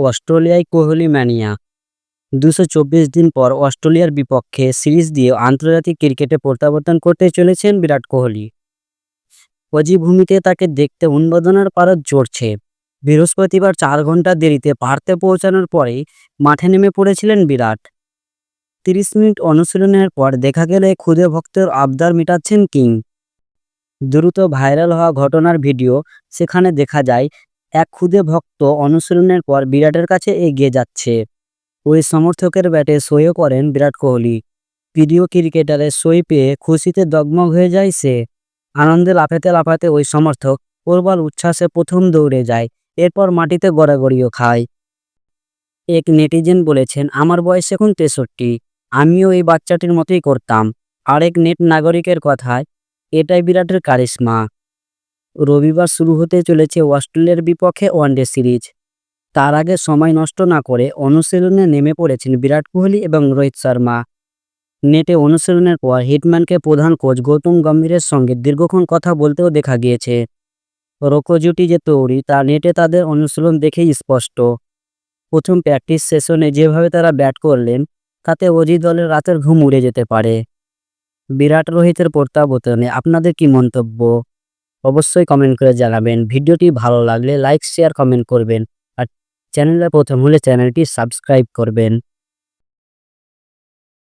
অস্ট্রেলিয়ায় কোহলি ম্যানিয়া। দুশো দিন পর অস্ট্রেলিয়ার বিপক্ষে সিরিজ দিয়ে আন্তর্জাতিক ক্রিকেটে প্রত্যাবর্তন করতে চলেছেন বিরাট কোহলি। অজি ভূমিতে তাকে দেখতে উন্মাদনার পারদ জড়ছে বৃহস্পতিবার চার ঘণ্টা দেরিতে পার্থে পৌঁছানোর পরেই মাঠে নেমে পড়েছিলেন বিরাট। তিরিশ মিনিট অনুশীলনের পর দেখা গেলে ক্ষুদে ভক্তের আবদার মেটাচ্ছেন কিং। দ্রুত ভাইরাল হওয়া ঘটনার ভিডিও সেখানে দেখা যায় এক ক্ষুদে ভক্ত অনুশীলনের পর বিরাটের কাছে এগিয়ে যাচ্ছে। ওই সমর্থকের ব্যাটে সইও করেন বিরাট কোহলি। প্রিয় ক্রিকেটারের সই পেয়ে খুশিতে দগমগ হয়ে যায় সে। আনন্দে লাফাতে লাফাতে ওই সমর্থক প্রবল উচ্ছ্বাসে প্রথম দৌড়ে যায়, এরপর মাটিতে গড়াগড়িও খায়। এক নেটিজেন বলেছেন, আমার বয়স এখন তেষট্টি, আমিও এই বাচ্চাটির মতোই করতাম। আরেক নেট নাগরিকের কথায়, এটাই বিরাটের কারিশমা। রবিবার শুরু হতে চলেছে অস্ট্রেলিয়ার বিপক্ষে ওয়ানডে সিরিজ। তার আগে সময় নষ্ট না করে অনুশীলনে নেমে পড়েছেন বিরাট কোহলি এবং রোহিত শর্মা। নেটে অনুশীলনের পর হিটম্যানকে প্রধান কোচ গৌতম গম্ভীরের সঙ্গে দীর্ঘক্ষণ কথা বলতেও দেখা গিয়েছে। রোকো জুটি যে তৈরি, তা নেটে তাদের অনুশীলন দেখেই স্পষ্ট। প্রথম প্র্যাকটিস সেশনে যেভাবে তারা ব্যাট করলেন, তাতে অজি দলের রাতের ঘুম উড়ে যেতে পারে। বিরাট রোহিতের প্রত্যাবর্তনে আপনাদের কি মন্তব্য? অবশ্যই কমেন্ট করে জানাবেন। ভিডিওটি ভালো লাগলে লাইক শেয়ার কমেন্ট করবেন। আর চ্যানেলে প্রথম হলে চ্যানেলটি সাবস্ক্রাইব করবেন।